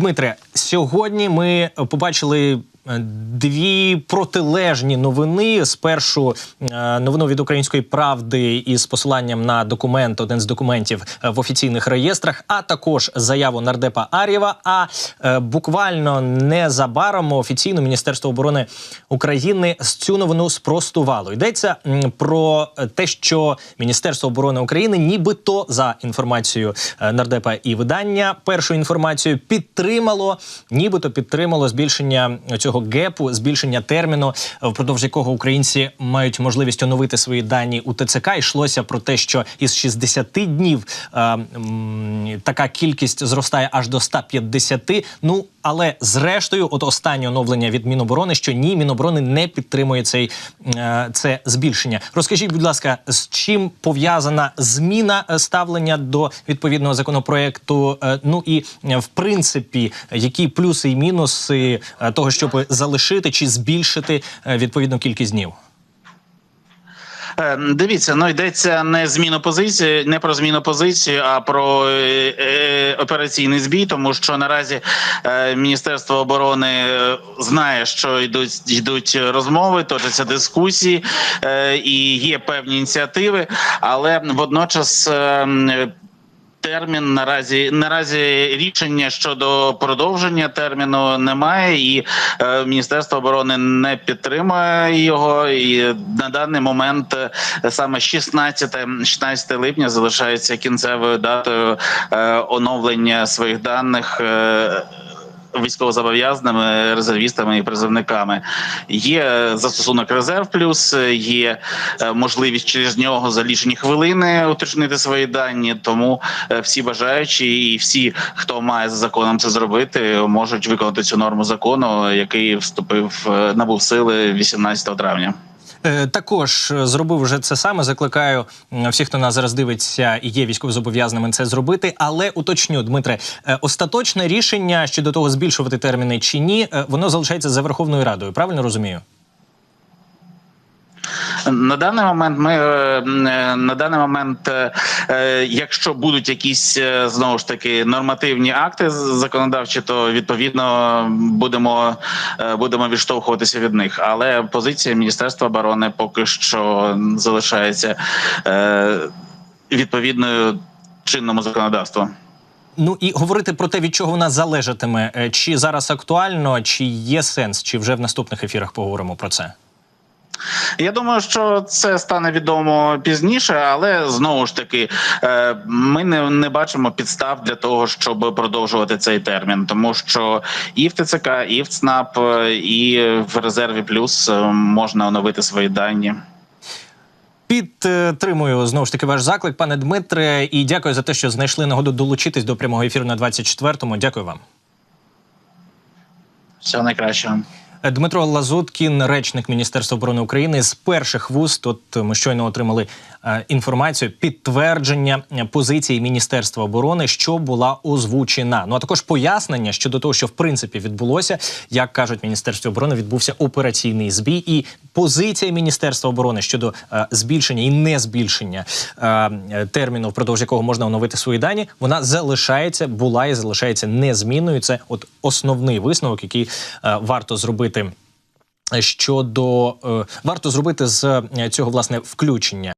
Дмитре, сьогодні ми побачили. Е, Дві протилежні новини. Спершу е, новину від української правди із посиланням на документ, один з документів е, в офіційних реєстрах, а також заяву нардепа Ар'єва. А буквально незабаром офіційно Міністерство оборони України з цю новину спростувало. Йдеться про те, що Міністерство оборони України, нібито за інформацією нардепа і видання, першу інформацію підтримало, нібито підтримало збільшення цього гепу, збільшення терміну, впродовж якого українці мають можливість оновити свої дані у ТЦК. Йшлося про те, що із 60 днів е, м, така кількість зростає аж до 150. Ну але зрештою, от останнє оновлення від Міноборони, що ні, Міноборони не підтримує цей е, це збільшення. Розкажіть, будь ласка, з чим пов'язана зміна е, ставлення до відповідного законопроекту? Е, Ну і в принципі, які плюси і мінуси того, щоб залишити чи збільшити відповідну кількість днів? Е, Дивіться, ну йдеться не зміну позиції, не про зміну позиції, а про е, е, операційний збій, тому що наразі Міністерство оборони знає, що йдуть йдуть розмови, точаться дискусії і є певні ініціативи, але водночас. Термін наразі наразі рішення щодо продовження терміну немає, і е, Міністерство оборони не підтримує його. І на даний момент е, саме 16, 16 липня залишається кінцевою датою е, оновлення своїх даних. Е, Військовозобов'язаними резервістами і призовниками є застосунок резерв плюс, є е, можливість через нього за лічені хвилини уточнити свої дані. Тому е, всі бажаючі і всі, хто має за законом це зробити, можуть виконати цю норму закону, який вступив е, набув сили 18 травня. Е, Також е, зробив вже це саме. Закликаю всіх, хто нас зараз дивиться і є військовозобов'язаними це зробити. Але уточню, Дмитре, е, остаточне рішення щодо того, збільшувати терміни чи ні, воно залишається за Верховною Радою. Правильно розумію? На даний момент ми е, е, на даний момент, е, якщо будуть якісь знову ж таки нормативні акти законодавчі, то відповідно будемо будемо відштовхуватися від них. Але позиція Міністерства оборони поки що залишається відповідною чинному законодавству. Ну і говорити про те, від чого вона залежатиме, чи зараз актуально, чи є сенс, чи вже в наступних ефірах поговоримо про це. Я думаю, що це стане відомо пізніше, але знову ж таки е, ми не, не бачимо підстав для того, щоб продовжувати цей термін, тому що і в ТЦК, і в ЦНАП, е, і в резерві плюс е, можна оновити свої дані. Підтримую знову ж таки ваш заклик, пане Дмитре, і дякую за те, що знайшли нагоду долучитись до прямого ефіру на 24-му. Дякую вам. Всього найкращого. Дмитро Лазуткін, речник Міністерства оборони України, з перших вуст. От ми щойно отримали е, інформацію, підтвердження е, позиції Міністерства оборони, що була озвучена. Ну а також пояснення щодо того, що в принципі відбулося, як кажуть Міністерство оборони, відбувся операційний збій, і позиція Міністерства оборони щодо е, збільшення і не збільшення терміну, впродовж якого можна оновити свої дані, вона залишається, була і залишається незмінною. Це от основний висновок, який варто зробити щодо е, варто зробити з е, цього власне включення.